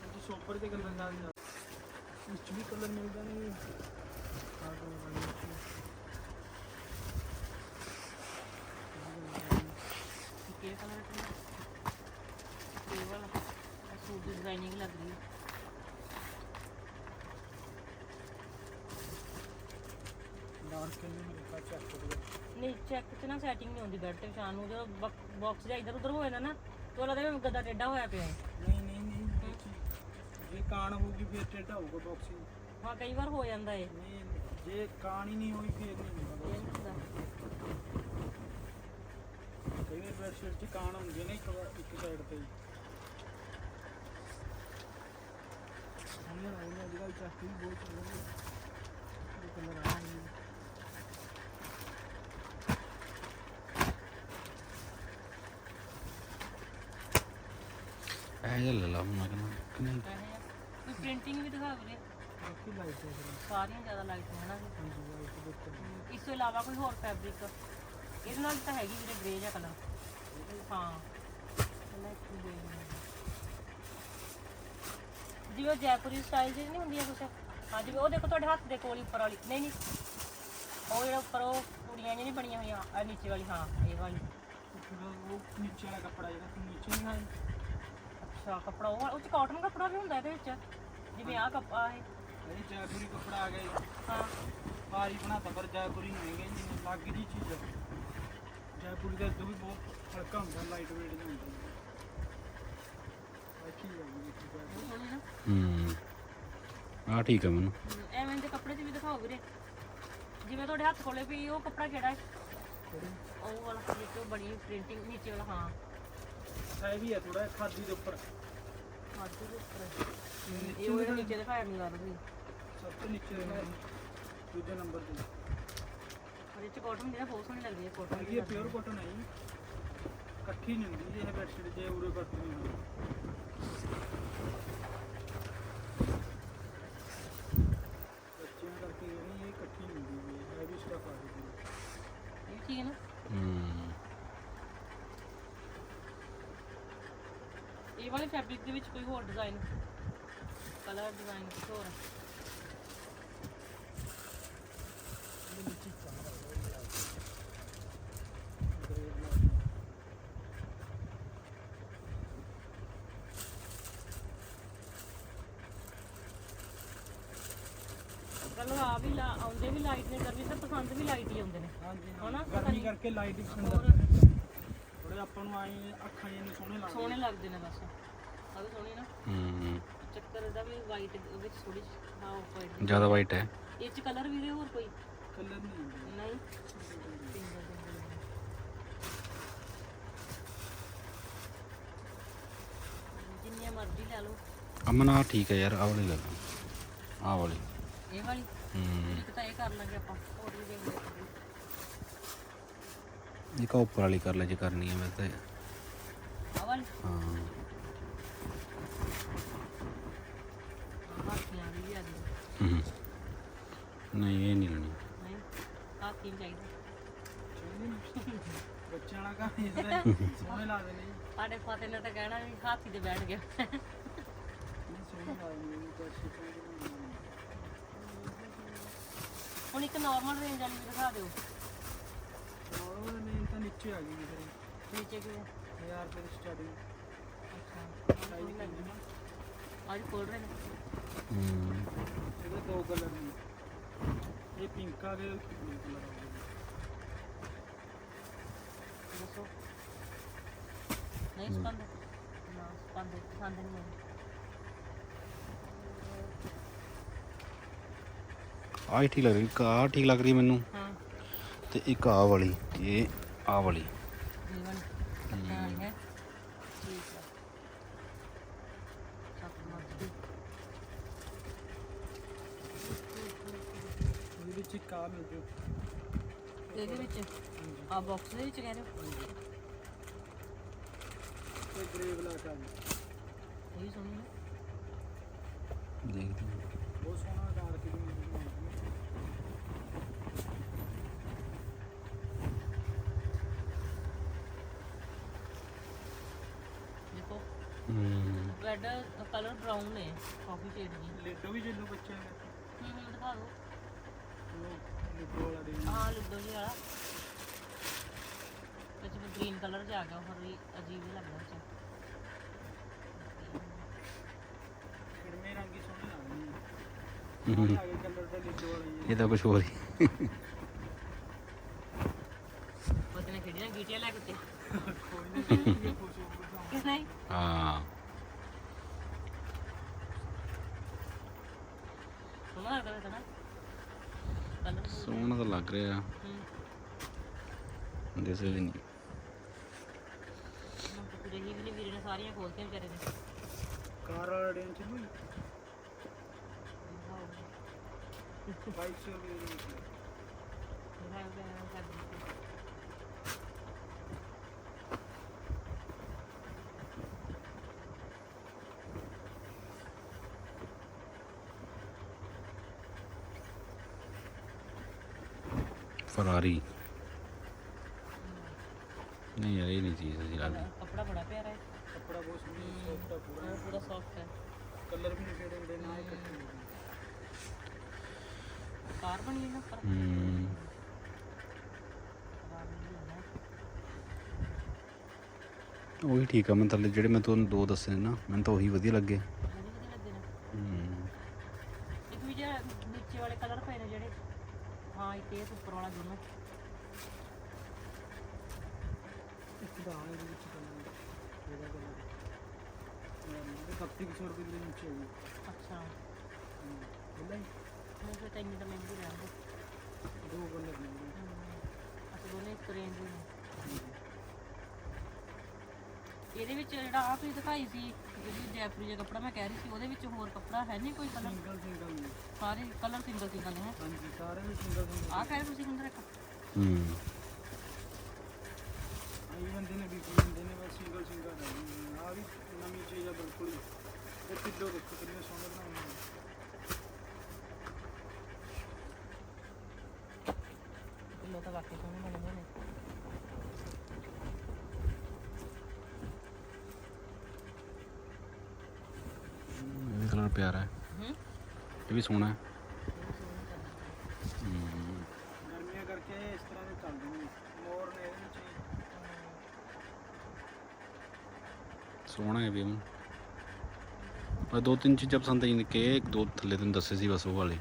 F: ਉਹ ਸੋਪਰ ਦੇ ਕਲਰ ਨਾਲ ਇਸ ਚ ਵੀ ਕਲਰ ਮਿਲਦਾ ਨਹੀਂ ਆ ਤੋਂ ਵਾਲੀ ਚ
A: ਕੀ ਕਲਰ ਹੈ ਇਹ ਵਾਲਾ। ਇਹ ਸੂਟ ਦੀ ਡਿਜ਼ਾਈਨਿੰਗ ਲੱਗ ਰਹੀ ਹੈ
F: ਡਾਰਕ ਕਲਰ ਮੇਰੇ ਕਾ ਚੈੱਕ ਕਰੋ
A: ਨਹੀਂ ਚੈੱਕ ਚ ਨਾ ਸੈਟਿੰਗ ਨਹੀਂ ਹੁੰਦੀ ਬੈੱਡ ਤੇ ਵਿਛਾਉਣ ਨੂੰ ਜਦੋਂ ਬਾਕਸ ਜਾਂ ਇੱਧਰ ਉੱਧਰ ਹੋ ਜਾਂਦਾ ਨਾ ਤੇ ਉਹ ਲੱਗਦਾ ਵੀ ਗੱਦਾ ਟੇਢਾ ਹੋਇਆ ਪਿਆ ਹੈ।
F: ਨਹੀਂ ਨਹੀਂ ਨਹੀਂ ਇਹ ਚੀਜ਼- ਜੇ ਕਾਣ ਹੋਊਗੀ ਫਿਰ ਟੇਢਾ ਹੋਊਗਾ ਬਾਕਸਿੰਗ
A: ਹਾਂ ਕਈ ਵਾਰ ਹੋ ਜਾਂਦਾ ਏ।
F: ਨਹੀਂ ਜੇ ਕਾਣ ਹੀ ਨਹੀਂ ਹੋਈ ਫਿਰ ਨਹੀਂ ਹੋਊਗਾ
A: ਇਹ ਨਹੀਂ ਹੁੰਦਾ।
F: ਕਈ ਵਾਰ ਬੈਡਸ਼ੀਟ 'ਚ ਕਾਣ ਹੁੰਦੇ ਨੇ ਇੱਕ ਵਾਰ ਇੱਕ ਸਾਈਡ ਤੇ ਹੀ। ਸਾਹਮਣੇ ਆਏ ਨੇ ਅੱਜ ਕੱਲ੍ਹ ਚੱਕ ਵੀ ਬਹੁਤ ਚੱਲ ਰਹੀ ਹੈ ਇਹ ਕਲਰ ਆ ਰਹੀ ਹੈ
C: ਇਹ ਜਿਹਾ ਲੈ ਲਾ ਮੈਂ ਕਹਿੰਦਾ ਕਿ ਨਹੀਂ
A: ਆ। ਕੋਈ ਪ੍ਰਿੰਟਿੰਗ ਵੀ ਦਿਖਾ ਵੀਰੇ।
F: ਬਾਕੀ ਲਾਈਟ ਹੈ
A: ਸਾਰੀਆਂ ਜ਼ਿਆਦਾ ਲਾਈਟ ਨੇ ਹਨਾ। ਜੀ।
F: ਹਾਂਜੀ ਲਾਈਟ ਦੇਖੋ
A: ਇਸ ਤੋਂ ਇਲਾਵਾ ਕੋਈ ਹੋਰ ਫੈਬਰਿਕ ਇਹਦੇ ਨਾਲ ਤਾਂ ਹੈਗੀ ਵੀਰੇ ਗ੍ਰੇ ਜਿਹਾ ਕਲਰ ਹਾਂ। ਪਹਿਲਾਂ ਇੱਕ ਜਿਵੇਂ ਜੈਪੁਰੀ ਸਟਾਈਲ ਜਿਹੜੀ ਨਹੀਂ ਹੁੰਦੀਆਂ ਕੁਛ? ਹਾਂ ਜਿਵੇਂ ਉਹ ਦੇਖੋ ਤੁਹਾਡੇ ਹੱਥ ਦੇ ਕੋਲ ਹੀ ਉੱਪਰ ਵਾਲੀ। ਨਹੀਂ ਨਹੀਂ। ਉਹ ਜਿਹੜਾ ਉੱਪਰ ਉਹ ਕੁੜੀਆਂ ਜਿਹੀ ਨਹੀਂ ਬਣੀਆਂ ਹੋਈਆਂ ਆ ਨੀਚੇ ਵਾਲੀ ਹਾਂ ਇਹ ਵਾਲੀ।
F: ਉਹ ਨੀਚੇ ਵਾਲਾ ਕੱਪੜਾ ਜਿਹੜਾ ਨੀਚੇ ਨਹੀਂ ਆਈ
A: ਅੱਛਾ ਕੱਪੜਾ ਉਹ ਉਹ ਚ ਕਾਟਨ ਕੱਪੜਾ ਵੀ ਹੁੰਦਾ ਇਹਦੇ ਵਿੱਚ? ਜਿਵੇਂ ਆਹ ਕੱਪੜਾ ਇਹ।
F: ਇਹ ਜੈਪੁਰੀ ਕੱਪੜਾ ਆ ਗਿਆ ਜੀ।
A: ਹਾਂ।
F: ਭਾਰੀ ਬਣਾਤਾ ਪਰ ਜੈਪੁਰੀ ਨਹੀਂ ਹੈਗਾ ਜੀ ਲੱਗ ਜੀ ਚੀਜ਼ ਹੈ ਜੈਪੁਰੀ ਦਾ ਦੁੱਧ ਵੀ ਬਹੁਤ ਹਲਕਾ ਹੁੰਦਾ ਲਾਈਟ ਵੇਟ ਜਿਹਾ ਹੁੰਦਾ ਅੱਛੀ ਲੱਗਦੀ ਹੈ ਚੀਜ਼
A: ਉਹ ਸੋਹਣੀ ਨਾ।
C: ਹੂੰ। ਆ ਠੀਕ ਹੈ ਮੈਨੂੰ।
A: ਹਮ, ਐਵੇਂ ਦੇ ਕੱਪੜੇ 'ਚ ਵੀ ਦਿਖਾਓ ਵੀਰੇ। ਜਿਵੇਂ ਤੁਹਾਡੇ ਹੱਥ ਕੋਲੇ ਵੀ ਉਹ ਕੱਪੜਾ ਕਿਹੜਾ ਹੈ? ਉਹ ਵਾਲਾ ਜਿੱਥੇ ਬਣੀ ਪ੍ਰਿੰਟਿੰਗ ਨੀਚੇ ਵਾਲਾ ਹਾਂ।
F: ਹੈ ਵੀ ਹੈ ਥੋੜਾ ਖਾਦੀ ਦੇ ਉੱਪਰ।
A: ਮਾਝੇ ਦੇ ਉੱਪਰ। ਇਹ ਉਹ ਨੀਚੇ ਦਿਖਾਇਆ ਨਹੀਂ ਕਰ ਰਹੀ
F: ਸਭ ਤੋਂ ਨੀਚੇ ਦਾ ਦੂਜੇ ਨੰਬਰ ਤੇ।
A: ਪਰ ਇਹ ਚ ਕਾਟਨ ਜਿਹੜਾ ਬਹੁਤ ਸੋਹਣੀ ਲੱਗਦੀ ਹੈ ਕਾਟਨ
F: ਹੈਗੀ ਹੈ ਪਿਓਰ ਕਾਟਨ ਹੈ ਜੀ। ਇਕੱਠੀ ਨਹੀਂ ਹੁੰਦੀ ਇਹ ਬੈਡਸ਼ੀਟ ਜੇ ਉਰੇ ਵਰਤਣੀ ਹੋਵੇ ਬੱਚਿਆਂ ਕਰਕੇ ਜਿਹੜੀ ਇਹ ਇਕੱਠੀ ਨਹੀਂ ਹੁੰਦੀ ਇਹ ਹੈਵੀ ਸਟਫ ਆ ਗਈ
A: ਇਹ ਵੀ ਠੀਕ ਹੈ ਨਾ
C: ਹੂੰ
A: ਇਹ ਵਾਲੇ ਫੈਬਰਿਕ ਦੇ ਵਿੱਚ ਕੋਈ ਹੋਰ ਡਿਜ਼ਾਈਨ ਕਲਰ ਡਿਜ਼ਾਈਨ ਕੁਝ ਹੋਰ ਕਲਰ ਆ ਵੀ ਲਾ ਆਉਂਦੇ ਵੀ ਲਾਈਟ ਨੇ ਗਰਮੀ ਤੇ ਪਸੰਦ ਵੀ ਲਾਈਟ ਹੀ ਆਉਂਦੇ ਨੇ।
F: ਹਾਂਜੀ
A: ਹਨਾ?
F: ਹਾਂ
A: ਪਤਾ
F: ਗਰਮੀ
A: ਨਹੀਂ।
F: ਕਰਕੇ ਲਾਈਟ ਹੀ ਪਸੰਦ
A: ਹੋਰ।
F: ਆਉਂਦੀ ਥੋੜੇ ਆਪਾਂ ਨੂੰ ਆਏ ਅੱਖਾਂ ਜਿਹੇ ਸੋਹਣੇ ਲੱਗਦੇ
A: ਸੋਹਣੇ ਲੱਗਦੇ ਨੇ ਬਸ। ਆ ਵੀ ਸੋਹਣੀ ਨਾ।
C: ਹੂੰ।
A: ਚੱਕਰ ਇਹਦਾ ਵੀ ਵਾਈਟ ਵਿੱਚ ਥੋੜੀ ਹਾਂ ਵਾਈਟ
C: ਜ਼ਿਆਦਾ ਵਾਈਟ ਹੈ।
A: ਇਹ ਚ ਕਲਰ ਵੀ ਹੋਰ ਕੋਈ?
F: ਕਲਰ ਨਹੀਂ
A: ਨਹੀਂ? ਜਿੰਨੀਆਂ ਮਰਜ਼ੀ ਲੈ ਲਓ।
C: ਅਮਨ ਆ ਠੀਕ ਹੈ ਯਾਰ ਆ ਵਾਲੀ ਲੈ ਲਾ ਆ ਵਾਲੀ।
A: ਇਹ ਵਾਲੀ?
C: ਹੂੰ।
A: ਇੱਕ ਤਾਂ ਇਹ ਕਰ ਲਾਂਗੇ ਆਪਾਂ ਹੋਰ ਵੀ ਦੇਖ ਲਓ
C: ਇੱਕ ਆਹ ਉੱਪਰ ਵਾਲੀ ਕਰ ਲੈ ਜੇ ਕਰਨੀ ਹੈ ਵੈਸੇ
A: ਆ ਵਾਲੀ?
C: ਹਾਂ
A: ਹਾਥੀਆਂ ਦੀ ਵੀ ਆ ਗਈ
C: ਹੂੰ। ਨਹੀਂ ਇਹ ਨਹੀਂ ਲੈਣੀ।
A: ਨਹੀਂ ਹਾਥੀ ਵੀ ਚਾਹੀਦਾ?
F: ਬੱਚਿਆਂ ਨਾਲ ਕਹਾਣੀ ਜਿਹੜੇ ਸੋਹਣੇ ਲੱਗਦੇ ਨੇ।
A: ਸਾਡੇ ਫਤਿਹ ਨੇ ਤਾਂ ਕਹਿਣਾ ਵੀ ਹਾਥੀ ਤੇ ਬੈਠ ਗਿਆ।
F: ਨਹੀਂ ਸੋਹਣੇ ਲੱਗਦੇ ਨੇ ਸੋਹਣੇ
A: ਹੁਣ ਇੱਕ ਨਾਰਮਲ ਰੇਂਜ ਵਾਲੀ ਵੀ ਦਿਖਾ ਦਿਓ।
F: ਉਹ ਨਹੀਂ ਤਾਂ ਨੀਚੇ ਆ ਗਈ ਜੀ ਫਿਰ।
A: ਨੀਚੇ ਕਿਵੇਂ?
F: 1000 ਰੁਪਏ ਦੀ ਸਟਾਰਟਿੰਗ
A: ਅੱਛਾ ਅੱਜ ਖੋਲ ਰਹੇ ਨੇ।
F: ਇਹਦੇ ਦੋ ਕਲਰ ਨੇ ਇਹ ਪਿੰਕ ਆ ਗਿਆ ਬਲੂ ਕਲਰ ਆ ਗਿਆ
A: ਦੱਸੋ ਨਹੀਂ ਸਪੰਦ ਨਾ ਸਪੰਦ ਪਸੰਦ ਨਹੀਂ ਮੈਨੂੰ
C: ਆਹ ਹੀ ਠੀਕ ਲੱਗ ਰਹੀ ਇੱਕ ਆਹ ਠੀਕ ਲੱਗ ਰਹੀ ਮੈਨੂੰ
A: ਹਾਂ।
C: ਤੇ ਇੱਕ ਆਹ ਵਾਲੀ ਇਹ ਆਹ ਵਾਲੀ।
A: ਜੀਵਨ ਅੱਛਾ ਹੈ ਠੀਕ ਹੈ ਸਭ ਮਸਤੀ
F: ਇੱਕ ਆ ਮਿਲ ਜੂ।
A: ਇਹਦੇ ਵਿੱਚ? ਆ ਬਾਕਸ ਦੇ ਵਿੱਚ ਕਹਿ ਰਹੇ ਹੋ?
F: ਤੇ ਗ੍ਰੇ ਬਲੈਕ ਆ ਜੀ
A: ਇਹ ਵੀ ਸੋਹਣੀ ਹੈ।
C: ਦੇਖਦੇ ਹਾਂ।
F: ਬਹੁਤ ਸੋਹਣਾ ਡਾਰਕ ਜੀ ਬਣਾਉਂਦੇ ਨੇ
A: ਦੇਖੋ।
C: ਹੂੰ।
A: ਰੈੱਡ ਕਲਰ ਬਰਾਊਨ ਨੇ ਕਾਫੀ ਸ਼ੇਡ ਜੀ
F: ਲਿਡੋ ਵੀ ਜਿੰਨੂੰ ਬੱਚੇ ਨੇ
A: ਹੂੰ ਹੂੰ ਦਿਖਾ ਦਿਓ।
F: ਦੇ
A: ਹਾਂ ਲੁੱਡੋ ਜੀ ਵਾਲਾ। ਗ੍ਰੀਨ ਕਲਰ ਜਿਹਾ ਆ ਗਿਆ ਹੋਰ ਵੀ ਅਜੀਬ ਹੀ ਲੱਗਦਾ ਵਿੱਚ
F: ਖਿੜਮੇ ਰੰਗ ਹੀ ਸੋਹਣੇ ਲੱਗਦੇ ਨੇ। ਆ ਗਏ ਕਲਰ ਦਾ ਲਿਡੋ ਵਾਲਾ ਜੀ
C: ਇਹ ਤਾਂ ਕੁਝ ਹੋਰ ਹੀ।
A: ਉਹਦੇ ਨੇ ਖੇਡੀਆਂ ਗੀਟੀਆਂ ਲੈ ਕੇ ਤੇ। ਕਿਸ ਨਹੀਂ
C: ਹਾਂ।
A: ਸੋਹਣਾ
C: ਤਾਂ ਲੱਗ ਰਿਹਾ।
A: ਹੂੰ
C: ਦਿਸ ਵੀ ਨਹੀਂ।
A: ਹੁਣ ਤਾਂ ਕੁਝ ਹੀ ਵੀ ਨਹੀਂ। ਵੀਰੇ ਨੇ ਸਾਰੀਆਂ ਖੋਲਤੀਆਂ ਵਿਚਾਰੇ ਨੇ
F: ਕਾਰ ਵਾਲਾ ਡੇਨ ਚ ਨਹੀਂ 2200 ਰੁਪਏ ਦੀ ਸੀ।
C: ਫਰਾਰੀ। ਨਹੀਂ ਯਾਰ ਇਹ ਨਹੀਂ ਚੀਜ਼ ਅਸੀਂ ਲੱਗਦੀ
A: ਕਪੜਾ ਬੜਾ ਪਿਆਰਾ ਹੈ।
F: ਕੱਪੜਾ ਬਹੁਤ ਸੋਹਣਾ ਸੌਫਟ ਆ ਪੂਰਾ।
A: ਉਹ ਪੂਰਾ ਸੌਫਟ ਹੈ।
F: ਕਲਰ ਵੀ ਨਹੀਂ ਫੇਡ ਹੁੰਦੇ ਨਾ ਹੀ ਹੁੰਦੇ।
A: ਕਾਰ ਬਣੀ ਹੈ ਨਾ ਪਰ
C: ਹੂੰ।
A: ਹੈ।
C: ਉਹੀ ਠੀਕ ਆ ਮੈਂ ਥੱਲੇ ਜਿਹੜੇ ਮੈਂ ਤੁਹਾਨੂੰ ਦੋ ਦੱਸੇ ਨੇ ਨਾ ਮੈਨੂੰ ਤਾਂ ਉਹੀ ਵਧੀਆ ਲੱਗੇ। ਹੂੰ।
A: ਇੱਕ ਵੀ ਜਿਹੜਾ ਨੀਚੇ ਵਾਲੇ ਕਲਰ ਪਏ ਨੇ ਜਿਹੜੇ ਹਾਂ ਇੱਕ ਇਹ ਤੇ ਉੱਪਰ ਵਾਲਾ ਦੋਨੋਂ।
F: ਇੱਕ ਦਾ ਆ ਇਹਦੇ ਵਿੱਚ ਕਲਰ ਇਹਦਾ ਇਹ 3100 ਰੁਪਏ ਦੇ ਨੀਚੇ ਆ ਜੀ
A: ਅੱਛਾ।
F: ਬੋਲਾ
A: ਮੈਂ ਫਿਰ ਤੈਨੂੰ ਤਾਂ ਮਹਿੰਗੀ ਰਹਿੰਦੇ
F: ਦੋ ਨੇ
A: ਅਸੀਂ ਦੋਨੇ ਇੱਕ ਰੇਂਜ ਦੇ ਨੇ। ਇਹਦੇ ਵਿੱਚ ਜਿਹੜਾ ਆ ਤੁਸੀਂ ਦਿਖਾਈ ਸੀ ਜਿਹੜੀ ਜੈਪੁਰੀ ਜਿਹਾ ਕੱਪੜਾ ਮੈਂ ਕਹਿ ਰਹੀ ਸੀ ਉਹਦੇ ਵਿੱਚ ਹੋਰ ਕੱਪੜਾ ਹੈ ਨਹੀਂ ਕੋਈ ਕਲਰ
F: ਸਿੰਗਲ ਸਿੰਗਲ ਨੇ
A: ਸਾਰੇ ਕਲਰ ਸਿੰਗਲ ਸਿੰਗਲ ਨੇ।
F: ਹਾਂਜੀ ਸਾਰੇ ਵੀ ਸਿੰਗਲ ਸਿੰਗਲ
A: ਆ ਕਹਿ ਤੁਸੀਂ ਕਿੰਦਰ ਇੱਕ।
C: ਹੂੰ।
F: ਆਈ ਬੰਦੇ ਨੇ ਵੀ ਬੰਦੇ ਨੇ ਬਸ ਸਿੰਗਲ ਸਿੰਗਲ ਹੈ ਆ ਵੀ ਨਵੀਂ ਚੀਜ਼ ਆ ਬਿਲਕੁਲ ਹੀ। ਇਹ ਕਿੱਦੋ ਦੇਖੋ ਕਿੰਨੇ ਸੋਹਣੇ ਬਣਾਏ ਨੇ।
A: ਤਾਂ ਵਾਕਈ ਸੋਹਣੇ ਬਣੇ ਹੋਏ ਨੇ
C: ਇਹ ਵੀ ਕਲਰ ਪਿਆਰਾ ਹੈ।
A: ਹੂੰ।
C: ਇਹ ਵੀ ਸੋਹਣਾ ਹੈ। ਹੂੰ
F: ਗਰਮੀਆਂ ਕਰਕੇ ਇਹ ਇਸ ਤਰ੍ਹਾਂ ਦੇ ਚੱਲਦੇ ਨੇ ਮੋਰ ਨੇ ਇਹਦੇ ਵਿੱਚ ਹੀ
C: ਸੋਹਣਾ ਹੈ ਵੀ ਪਰ ਦੋ ਤਿੰਨ ਚੀਜ਼ਾਂ ਪਸੰਦ ਆਈ ਨੇ। ਕਿ ਇੱਕ ਦੋ ਥੱਲੇ ਤੈਨੂੰ ਦੱਸੇ ਸੀ ਬਸ ਉਹ ਵਾਲੇ।